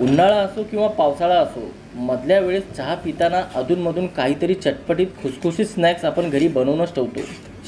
उन्हाळा असो किंवा पावसाळा असो मधल्या वेळेस चहा पिताना अधूनमधून काहीतरी चटपटीत खुसखुशीत स्नॅक्स आपण घरी बनवूनच ठेवतो.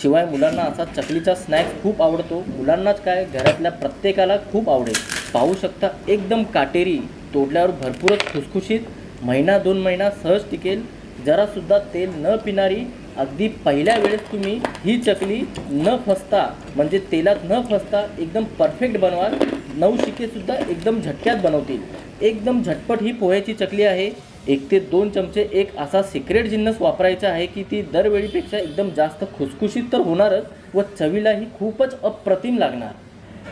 शिवाय मुलांना असा चकलीचा स्नॅक्स खूप आवडतो. मुलांनाच काय घरातल्या प्रत्येकाला खूप आवडेल. पाहू शकता एकदम काटेरी तोडल्यावर भरपूरच खुसखुशीत महिना दोन महिना सहज टिकेल. जरासुद्धा तेल न पिणारी अगदी पहिल्या वेळेस तुम्ही ही चकली न फसता म्हणजे तेलात न फसता एकदम परफेक्ट बनवाल. नऊ शिकेसुद्धा एकदम झटक्यात बनवतील. एकदम झटपट ही पोह्याची चकली आहे. एक ते दोन चमचे एक असा सिक्रेट जिन्नस वापरायचा आहे की ती दरवेळीपेक्षा एकदम जास्त खुसखुशीत तर होणारच व चवीलाही खूपच अप्रतिम लागणार.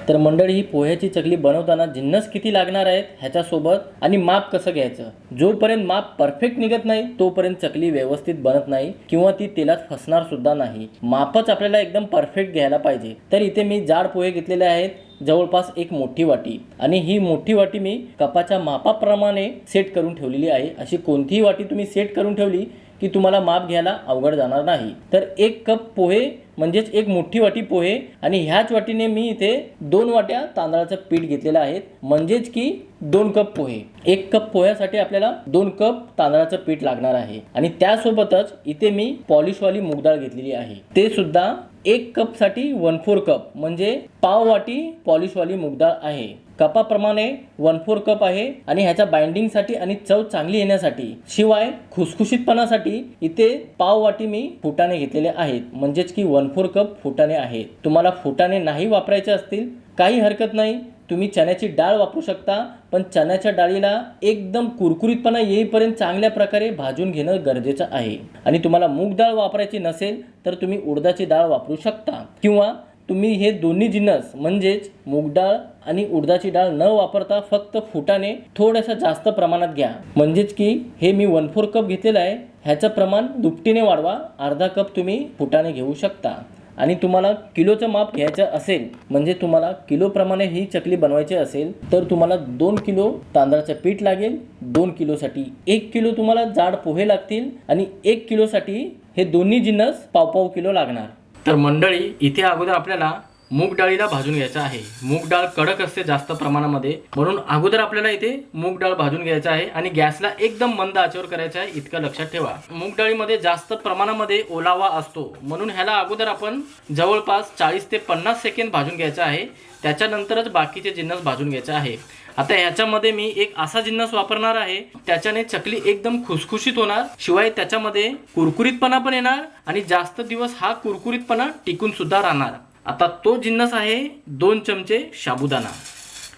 तर मंडळी ही पोह्याची चकली बनवताना जिन्नस किती लागणार आहेत ह्याच्यासोबत आणि माप कसं घ्यायचं? जोपर्यंत माप परफेक्ट निघत नाही तोपर्यंत चकली व्यवस्थित बनत नाही किंवा ती तेलात फसणार सुद्धा नाही. मापच आपल्याला एकदम परफेक्ट घ्यायला पाहिजे. तर इथे मी जाड पोहे घेतलेले आहेत. जवळपास एक मोठी वाटी. आणि ही मोठी वाटी मी कपाच्या मापाप्रमाणे सेट करून ठेवलेली आहे. अशी कोणतीही वाटी तुम्ही सेट करून ठेवली की तुम्हाला माप घ्यायला अवघड जाणार नाही. तर एक कप पोहे म्हणजेच एक मोठी वाटी पोहे आणि ह्याच वाटीने मी इथे दोन वाट्या तांदळाचं पीठ घेतलेलं आहे. म्हणजेच की दोन कप पोहे. एक कप पोह्यासाठी आपल्याला दोन कप तांदळाचं पीठ लागणार आहे. आणि त्यासोबतच इथे मी पॉलिशवाली मुगडाळ घेतलेली आहे. ते सुद्धा एक कपसाठी वन फोर कप म्हणजे पाव वाटी पॉलिशवाली मुगडाळ आहे. कपाप्रमाणे वन फोर कप आहे आणि ह्याच्या बाइंडिंगसाठी आणि चव चांगली येण्यासाठी. शिवाय खुसखुशीतपणासाठी इथे पाव वाटी मी फुटाणे घेतलेले आहेत. म्हणजेच की वन फोर कप फुटाणे आहेत तुम्हाला फुटाणे नाही वापरायचे असतील काही हरकत नाही. तुम्ही चण्याची डाळ वापरू शकता पण चण्याच्या डाळीला एकदम कुरकुरीतपणा येईपर्यंत चांगल्या प्रकारे भाजून घेणं गरजेचं आहे. आणि तुम्हाला मूग डाळ वापरायची नसेल तर तुम्ही उडदाची डाळ वापरू शकता. किंवा तुम्ही हे दोन्ही जिन्नस म्हणजेच मूग डाळ आणि उडदाची डाळ न वापरता फक्त फुटाने थोड्याशा जास्त प्रमाणात घ्या. म्हणजेच की हे मी वन फोर कप घेतलेलं आहे ह्याचं प्रमाण दुपटीने वाढवा अर्धा कप तुम्ही फुटाने घेऊ शकता. आणि तुम्हाला किलोचं माप घ्यायचं असेल म्हणजे तुम्हाला किलोप्रमाणे ही चकली बनवायची असेल तर तुम्हाला दोन किलो तांदळाचं पीठ लागेल दोन किलोसाठी एक किलो तुम्हाला जाड पोहे लागतील आणि एक किलोसाठी हे दोन्ही जिन्नस पाव पाव किलो लागणार. तर मंडळी इथे अगोदर आपल्याला मूग डाळीला भाजून घ्यायचं आहे. मूग डाळ कडक असते जास्त प्रमाणामध्ये. म्हणून अगोदर आपल्याला इथे मूग डाळ भाजून घ्यायचं आहे आणि गॅसला एकदम मंद आचेवर करायचं आहे इतकं लक्षात ठेवा. मूग डाळीमध्ये जास्त प्रमाणामध्ये ओलावा असतो. म्हणून ह्याला अगोदर आपण जवळपास चाळीस ते पन्नास सेकंद भाजून घ्यायचं आहे. त्याच्यानंतरच बाकीचे जिन्नस भाजून घ्यायचे आहे. आता ह्याच्यामध्ये मी एक असा जिन्नस वापरणार आहे त्याच्याने चकली एकदम खुसखुशीत होणार शिवाय त्याच्यामध्ये कुरकुरीतपणा पण येणार आणि जास्त दिवस हा कुरकुरीतपणा टिकून सुद्धा राहणार. आता तो जिन्नस आहे दोन चमचे साबुदाणा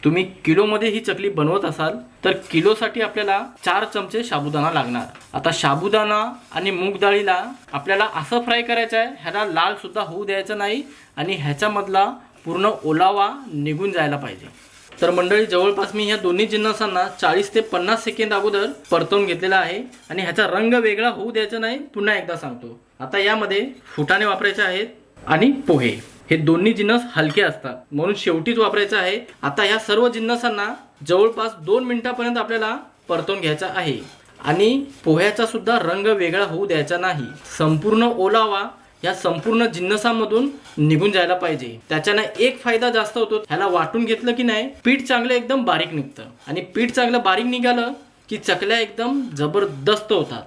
तुम्ही किलोमध्ये ही चकली बनवत असाल तर किलोसाठी आपल्याला चार चमचे साबुदाणा लागणार. आता साबुदाणा आणि मूग डाळीला आपल्याला असं फ्राय करायचं आहे ह्याला लाल सुद्धा होऊ द्यायचं नाही आणि ह्याच्यामधला पूर्ण ओलावा निघून जायला पाहिजे. तर मंडळी जवळपास मी ह्या दोन्ही जिन्नसांना चाळीस ते पन्नास सेकंद अगोदर परतवून घेतलेला आहे आणि ह्याचा रंग वेगळा होऊ द्यायचा नाही पुन्हा एकदा सांगतो. आता यामध्ये फुटाणे वापरायचे आहेत आणि पोहे. हे दोन्ही जिन्नस हलके असतात म्हणून शेवटीच वापरायचं आहे. आता ह्या सर्व जिन्नसांना जवळपास दोन मिनिटापर्यंत आपल्याला परतवून घ्यायचा आहे. आणि पोह्याचा सुद्धा रंग वेगळा होऊ द्यायचा नाही. संपूर्ण ओलावा या संपूर्ण जिन्नसामधून निघून जायला पाहिजे. त्याच्यानं एक फायदा जास्त होतो ह्याला वाटून घेतलं की नाही पीठ चांगलं एकदम बारीक निघतं. आणि पीठ चांगलं बारीक निघालं की चकल्या एकदम जबरदस्त होतात.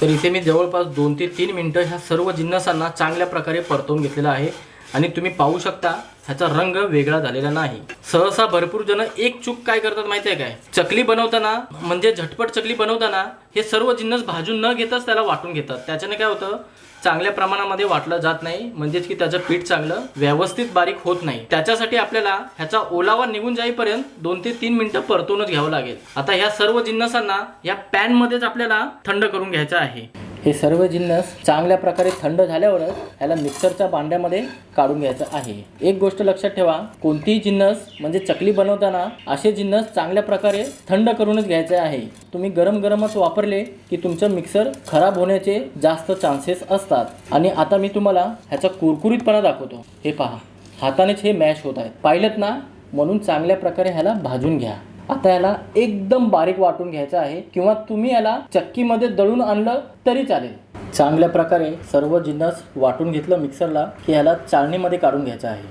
तर इथे मी जवळपास दोन ते तीन मिनटं ह्या सर्व जिन्नसांना चांगल्या प्रकारे परतवून घेतलेला आहे. आणि तुम्ही पाहू शकता ह्याचा रंग वेगळा झालेला नाही. सहसा भरपूर जण एक चूक काय करतात माहिती आहे काय? चकली बनवताना म्हणजे झटपट चकली बनवताना हे सर्व जिन्नस भाजून न घेताच त्याला वाटून घेतात. त्याच्याने काय होतं चांगल्या प्रमाणामध्ये वाटलं जात नाही. म्हणजेच की त्याचं पीठ चांगलं व्यवस्थित बारीक होत नाही. त्याच्यासाठी आपल्याला ह्याचा ओलावा निघून जाईपर्यंत दोन ते तीन मिनिटं परतूनच घ्यावं लागेल. आता ह्या सर्व जिन्नसांना या पॅनमध्येच आपल्याला थंड करून घ्यायचं आहे. हे सर्व जिन्नस चांगल्या प्रकारे थंड झाल्यावरच ह्याला मिक्सरच्या भांड्यामध्ये काढून घ्यायचं आहे. एक गोष्ट लक्षात ठेवा कोणतीही जिन्नस म्हणजे चकली बनवताना असे जिन्नस चांगल्या प्रकारे थंड करूनच घ्यायचे आहे. तुम्ही गरम गरमच वापरले की तुमचं मिक्सर खराब होण्याचे जास्त चान्सेस असतात. आणि आता मी तुम्हाला ह्याचा कुरकुरीतपणा दाखवतो. हे पहा हातानेच हे मॅश होत आहेत. पाहिलं ना? म्हणून चांगल्या प्रकारे ह्याला भाजून घ्या. आता याला एकदम बारीक वाटून घ्यायचं आहे किंवा तुम्ही याला चक्कीमध्ये दळून आणलं तरी चालेल. चांगल्या प्रकारे सर्व जिन्नस वाटून घेतलं मिक्सरला की ह्याला चाळणीमध्ये काढून घ्यायचं आहे.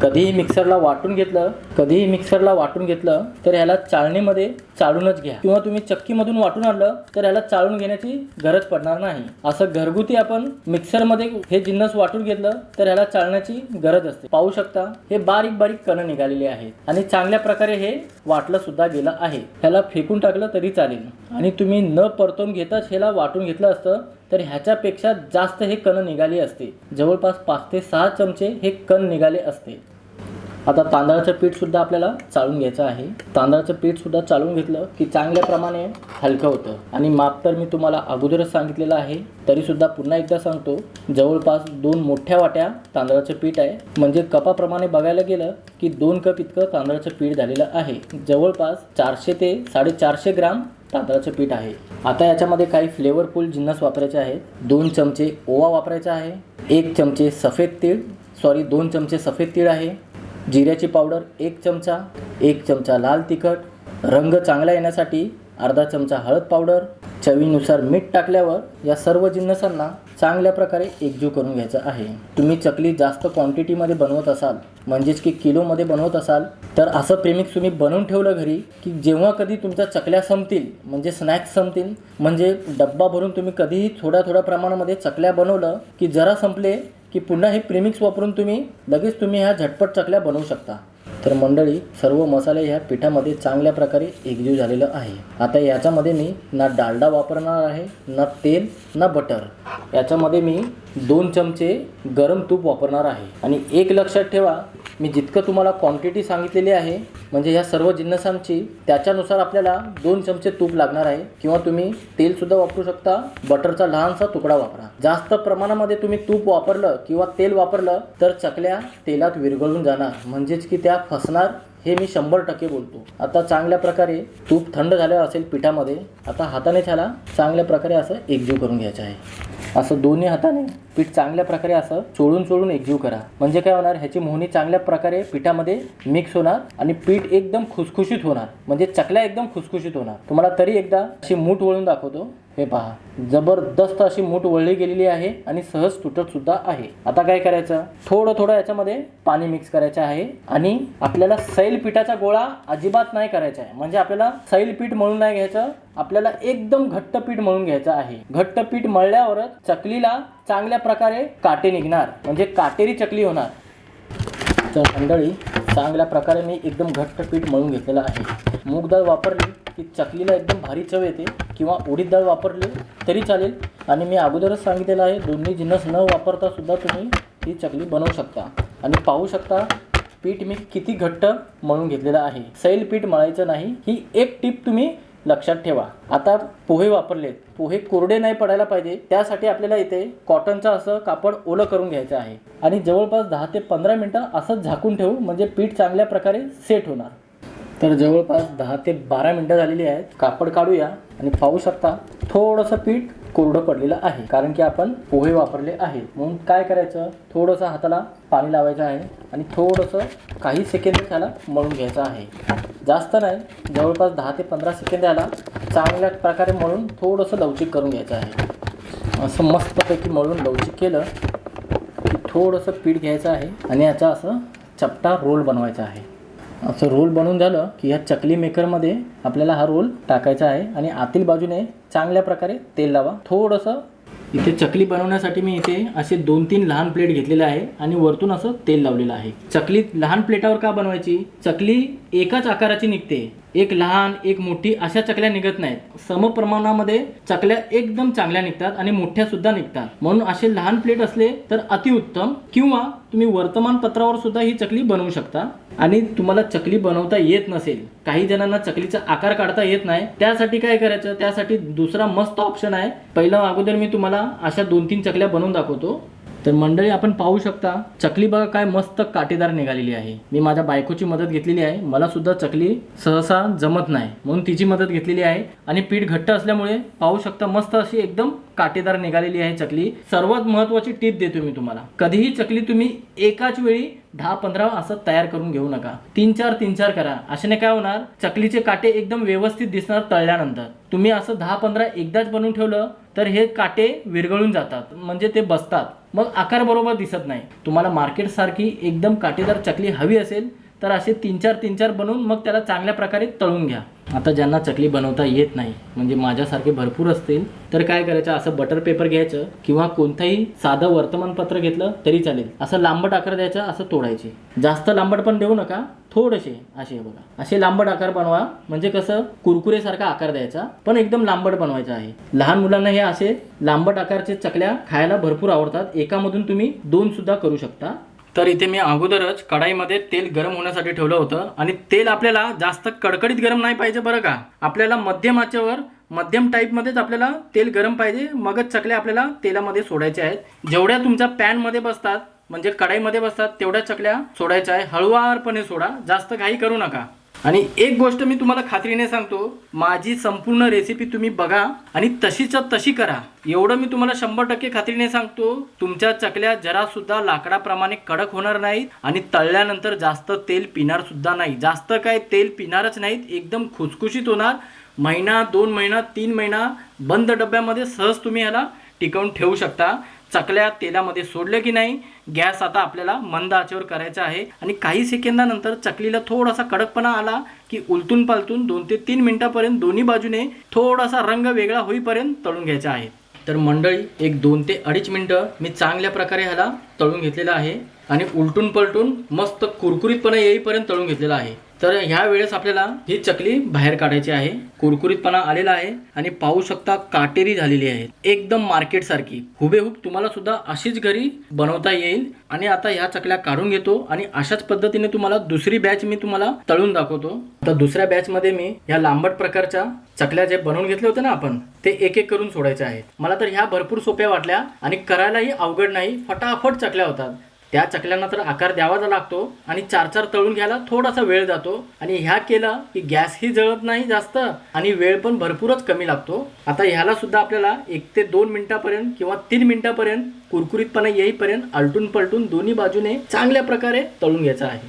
कधीही मिक्सरला वाटून घेतलं कधीही मिक्सरला वाटून घेतलं तर ह्याला चाळणीमध्ये चाळूनच घ्या. किंवा तुम्ही चक्कीमधून वाटून आणलं तर याला चाळून घेण्याची गरज पडणार नाही. असं घरगुती आपण मिक्सरमध्ये हे जिन्नस वाटून घेतलं तर याला चाळण्याची गरज असते. पाहू शकता हे बारीक बारीक कण निघालेले आहेत. आणि चांगल्या प्रकारे हे वाटलं सुद्धा गेलं आहे. ह्याला फेकून टाकलं तरी चालेल. आणि तुम्ही न परतून घेताच ह्याला वाटून घेतलं असतं तर ह्याच्यापेक्षा जास्त हे कण निघाले असते. जवळपास पाच ते सहा चमचे हे कण निघाले असते. आता तांदळाचं पीठसुद्धा आपल्याला चाळून घ्यायचं आहे. तांदळाचं पीठसुद्धा चाळून घेतलं की चांगल्या प्रमाणे हलकं होतं. आणि माप तर मी तुम्हाला अगोदरच सांगितलेलं आहे. तरीसुद्धा पुन्हा एकदा सांगतो जवळपास दोन मोठ्या वाट्या तांदळाचं पीठ आहे. म्हणजे कपाप्रमाणे बघायला गेलं की दोन कप इतकं तांदळाचं पीठ झालेलं आहे. जवळपास चारशे ते साडेचारशे ग्राम तांदळाचं पीठ आहे. आता याच्यामध्ये काही फ्लेवरफुल जिन्नस वापरायचे आहेत. दोन चमचे ओवा वापरायचा आहे. एक चमचे सफेद तीळ सॉरी दोन चमचे सफेद तीळ आहे. जिऱ्याची पावडर एक चमचा एक चमचा लाल तिखट रंग चांगला येण्यासाठी अर्धा चमचा हळद पावडर चवीनुसार मीठ टाकल्यावर या सर्व जिन्नसांना चांगल्या प्रकारे एकजीव करून घ्यायचं आहे. तुम्ही चकली जास्त क्वांटिटीमध्ये बनवत असाल म्हणजेच की किलोमध्ये बनवत असाल तर असं प्रेमिक्स तुम्ही बनवून ठेवलं घरी की जेव्हा कधी तुमच्या चकल्या संपतील म्हणजे स्नॅक्स संपतील म्हणजे डब्बा भरून तुम्ही कधीही थोड्या थोड्या प्रमाणामध्ये चकल्या बनवलं की जरा संपले की पुन्हा हे प्रेमिक्स वापरून तुम्ही लगेच तुम्ही ह्या झटपट चकल्या बनवू शकता. तर मंडळी सर्व मसाले ह्या पिठामध्ये चांगल्या प्रकारे एकजीव झालेलं आहे. आता याच्यामध्ये मी ना डालडा वापरणार आहे ना तेल ना बटर. याच्यामध्ये मी दोन चमचे गरम तूप वापरणार आहे. आणि एक लक्षात ठेवा मी जितकं तुम्हाला क्वांटिटी सांगितलेली आहे म्हणजे ह्या सर्व जिन्नसांची त्याच्यानुसार आपल्याला दोन चमचे तूप लागणार आहे. किंवा तुम्ही तेलसुद्धा वापरू शकता बटरचा लहानसा तुकडा वापरा. जास्त प्रमाणामध्ये तुम्ही तूप वापरलं किंवा तेल वापरलं तर चकल्या तेलात विरघळून जाणार. म्हणजेच की त्या फसणार हे मी शंभर टक्के बोलतो. आता चांगल्या प्रकारे तूप थंड झालं असेल पिठामध्ये आता हाताने त्याला चांगल्या प्रकारे असं एकजीव करून घ्यायचं आहे. असं दोन्ही हाताने पीठ चांगल्या प्रकारे असं चोळून चोळून एकजीव करा. म्हणजे काय होणार ह्याची मोहनी चांगल्या प्रकारे पिठामध्ये मिक्स होणार आणि पीठ एकदम खुसखुशीत होणार. म्हणजे चकल्या एकदम खुसखुशीत होणार. तुम्हाला तरी एकदा अशी मूठ वळून दाखवतो. हे पहा जबरदस्त अशी मूठ वळली गेलेली आहे आणि सहज तुटत सुद्धा आहे. आता काय करायचं? थोडं थोडं याच्यामध्ये पाणी मिक्स करायचं आहे आणि आपल्याला सैल पिठाचा गोळा अजिबात नाही करायचा आहे. म्हणजे आपल्याला सैल पीठ मळून नाही घ्यायचं आपल्याला एकदम घट्ट पीठ म्हणून घ्यायचं आहे. घट्ट पीठ मळल्यावरच चकलीला चांगल्या प्रकारे काटे निघणार. म्हणजे काटेरी चकली होणार. तर मंडळी चांगल्या प्रकारे मी एकदम घट्ट पीठ मळून घेतलेलं आहे. मूग डाळ वापरली की चकलीला एकदम भारी चव येते किंवा उडीद डाळ वापरली तरी चालेल. आणि मी अगोदरच सांगितलेलं आहे दोन्ही जिन्नस न वापरता सुद्धा तुम्ही ही चकली बनवू शकता. आणि पाहू शकता पीठ मी किती घट्ट मळून घेतलेलं आहे. सैल पीठ मळायचं नाही. ही एक टीप तुम्ही लक्षात ठेवा. आता पोहे वापरलेत. पोहे कोरडे नाही पडायला पाहिजे. त्यासाठी आपल्याला इथे कॉटनचं असं कापड ओलं करून घ्यायचं आहे. आणि जवळपास दहा ते पंधरा मिनटं असंच झाकून ठेवू म्हणजे पीठ चांगल्या प्रकारे सेट होणार. तर जवळपास दहा ते बारा मिनटं झालेली आहेत. कापड काढूया आणि पाहू शकता थोडंसं पीठ कोरडं पडलेलं आहे. कारण की आपण पोहे वापरले आहेत. म्हणून काय करायचं? थोडंसं हाताला पाणी लावायचं आहे आणि थोडंसं काही सेकंद त्याला मळून घ्यायचं आहे. जास्त नाही जवळपास दहा ते पंधरा सेकंद याला चांगल्या प्रकारे मळून थोडंसं लवचिक करून घ्यायचं आहे. असं मस्तपैकी मळून लवचिक केलं की थोडंसं पीठ घ्यायचं आहे आणि याचा असं चपटा रोल बनवायचा आहे. असं रोल बनवून झालं की ह्या चकली मेकरमध्ये आपल्याला हा रोल टाकायचा आहे आणि आतील बाजूने चांगल्या प्रकारे तेल लावा. थोडंसं इथे चकली बनवण्यासाठी मी इथे असे दोन तीन लहान प्लेट घेतलेले आहे आणि वरतून असं तेल लावलेलं आहे. चकली लहान प्लेटावर का बनवायची? चकली एकाच आकाराची निघते. एक लहान एक मोठी अशा चकल्या निघत नाहीत. समप्रमाणामध्ये चकल्या एकदम चांगल्या निघतात आणि मोठ्या सुद्धा निघतात. म्हणून असे लहान प्लेट असले तर अतिउत्तम किंवा तुम्ही वर्तमानपत्रावर सुद्धा ही चकली बनवू शकता. आणि तुम्हाला चकली बनवता येत नसेल काही जणांना चकलीचा आकार काढता येत नाही. त्यासाठी काय करायचं? त्यासाठी दुसरा मस्त ऑप्शन आहे. पहिलं अगोदर मी तुम्हाला अशा दोन तीन चकल्या बनवून दाखवतो. तर मंडळी आपण पाहू शकता चकली बघा काय मस्त काटेदार निघालेली आहे. मी माझ्या बायकोची मदत घेतलेली आहे. मला सुद्धा चकली सहसा जमत नाही. म्हणून तिची मदत घेतलेली आहे. आणि पीठ घट्ट असल्यामुळे पाहू शकता मस्त अशी एकदम काटेदार निघालेली आहे चकली. सर्वात महत्वाची टीप देतो मी तुम्हाला. कधीही चकली तुम्ही एकाच वेळी दहा पंधरा असं तयार करून घेऊ नका. तीन चार तीन चार करा. अशाने काय होणार? चकलीचे काटे एकदम व्यवस्थित दिसणार तळल्यानंतर. तुम्ही असं दहा पंधरा एकदाच बनवून ठेवलं तर हे काटे विरघळून जातात म्हणजे ते बसतात. मग आकार बरोबर दिसत नाही. तुम्हाला मार्केटसारखी एकदम काटेदार चकली हवी असेल तर असे तीन चार तीन चार बनवून मग त्याला चांगल्या प्रकारे तळून घ्या. आता ज्यांना चकली बनवता येत नाही म्हणजे माझ्यासारखे भरपूर असतील तर काय करायचं? असं बटर पेपर घ्यायचं किंवा कोणतंही साधं वर्तमानपत्र घेतलं तरी चालेल. असं लांबट आकार द्यायचा असं तोडायचे. जास्त लांबट पण देऊ नका थोडेसे असे बघा. असे लांबट आकार बनवा म्हणजे कसं? कुरकुरेसारखा आकार द्यायचा पण एकदम लांबट बनवायचा आहे. लहान मुलांना हे असे लांबट आकारचे चकल्या खायला भरपूर आवडतात. एकामधून तुम्ही दोन सुद्धा करू शकता. तर इथे मी अगोदरच कढाईमध्ये तेल गरम होण्यासाठी ठेवलं होतं. आणि तेल आपल्याला जास्त कडकडीत गरम नाही पाहिजे बरं का? आपल्याला मध्यम आचेवर मध्यम टाईपमध्येच आपल्याला तेल गरम पाहिजे. मगच चकल्या आपल्याला तेलामध्ये सोडायच्या आहेत. जेवढ्या तुमच्या पॅनमध्ये बसतात म्हणजे कढाईमध्ये बसतात तेवढ्या चकल्या सोडायच्या आहे हळुवारपणे सोडा. जास्त घाई करू नका. आणि एक गोष्ट मी तुम्हाला खात्रीने सांगतो माझी संपूर्ण रेसिपी तुम्ही बघा आणि तशीच्या तशी करा. एवढं मी तुम्हाला शंभर टक्के खात्रीने सांगतो तुमच्या चकल्या जरा सुद्धा लाकडाप्रमाणे कडक होणार नाहीत आणि तळल्यानंतर जास्त तेल पिणार सुद्धा नाही. जास्त काय तेल पिणारच नाहीत एकदम खुसखुशीत होणार. महिना दोन महिना तीन महिना बंद डब्यामध्ये सहज तुम्ही याला टिकवून ठेवू शकता. चकल्या तेलामध्ये सोडलं की नाही गॅस आता आपल्याला मंद आचेवर करायचा आहे. आणि काही सेकंदानंतर चकलीला थोडासा कडकपणा आला की उलटून पालटून दोन ते तीन मिनिटापर्यंत दोन्ही बाजूने थोडासा रंग वेगळा होईपर्यंत तळून घ्यायचा आहे. तर मंडळी एक दोन ते अडीच मिनटं मी चांगल्या प्रकारे ह्याला तळून घेतलेला आहे. आणि उलटून पलटून मस्त कुरकुरीतपणा येईपर्यंत तळून घेतलेला आहे. तर ह्या वेळेस आपल्याला ही चकली बाहेर काढायची आहे. कुरकुरीतपणा आलेला आहे आणि पाहू शकता काटेरी झालेली आहे. एकदम मार्केट सारखी. हुबेहूब तुम्हाला सुद्धा अशीच घरी बनवता येईल. आणि आता ह्या चकल्या काढून घेतो आणि अशाच पद्धतीने तुम्हाला दुसरी बॅच मी तुम्हाला तळून दाखवतो. तर दुसऱ्या बॅच मध्ये मी ह्या लांबट प्रकारच्या चकल्या जे बनवून घेतले होते ना आपण ते एक एक करून सोडायचे आहेत. मला तर ह्या भरपूर सोप्या वाटल्या आणि करायलाही अवघड नाही. फटाफट चकल्या होतात. त्या चकल्यांना तर आकार द्यावाच लागतो आणि चार चार तळून घ्यायला थोडासा वेळ जातो. आणि ह्या केलं की गॅसही जळत नाही जास्त आणि वेळ पण भरपूरच कमी लागतो. आता ह्याला सुद्धा आपल्याला एक ते दोन मिनिटापर्यंत किंवा तीन मिनिटापर्यंत कुरकुरीतपणा येईपर्यंत आलटून पलटून दोन्ही बाजूने चांगल्या प्रकारे तळून घ्यायचं आहे.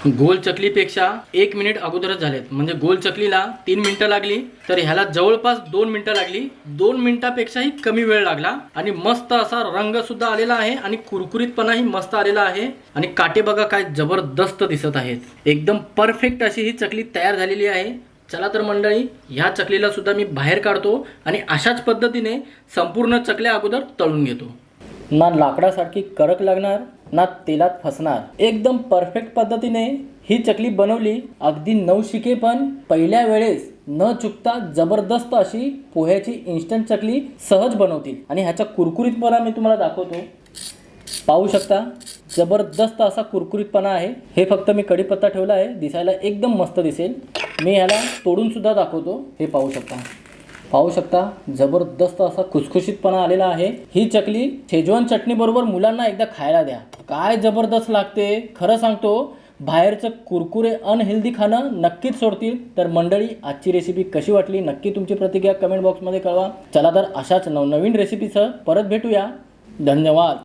गोल चकलीपेक्षा एक मिनिट अगोदरच झालेत. म्हणजे गोल चकलीला तीन मिनिटं लागली तर ह्याला जवळपास दोन मिनिटं लागली. दोन मिनिटापेक्षाही कमी वेळ लागला आणि मस्त असा रंग सुद्धा आलेला आहे आणि कुरकुरीतपणाही मस्त आलेला आहे. आणि काटे बघा काय जबरदस्त दिसत आहेत. एकदम परफेक्ट अशी ही चकली तयार झालेली आहे. चला तर मंडळी ह्या चकलीला सुद्धा मी बाहेर काढतो आणि अशाच पद्धतीने संपूर्ण चकल्या अगोदर तळून घेतो. ना लाकडासारखी कडक लागणार ना तेलात फसणार. एकदम परफेक्ट पद्धतीने ही चकली बनवली. अगदी नवशिके पण. पहिल्या वेळेस न चुकता जबरदस्त अशी पोह्याची इन्स्टंट चकली सहज बनवतील. आणि ह्याचा कुरकुरीतपणा मी तुम्हाला दाखवतो. पाहू शकता जबरदस्त असा कुरकुरीतपणा आहे. हे फक्त मी कढीपत्ता ठेवला आहे. दिसायला एकदम मस्त दिसेल. मी ह्याला तोडूनसुद्धा दाखवतो. हे पाहू शकता. पाहू शकता जबरदस्त असा खुसखुशीतपणा आलेला आहे. ही चकली शेजवान चटणीबरोबर मुलांना एकदा खायला द्या. काय जबरदस्त लागते खरं सांगतो बाहेरचं कुरकुरे अनहेल्दी खाणं नक्कीच सोडतील. तर मंडळी आजची रेसिपी कशी वाटली? नक्की तुमची प्रतिक्रिया कमेंट बॉक्समध्ये कळवा. चला तर अशाच नवनवीन रेसिपीसह परत भेटूया. धन्यवाद.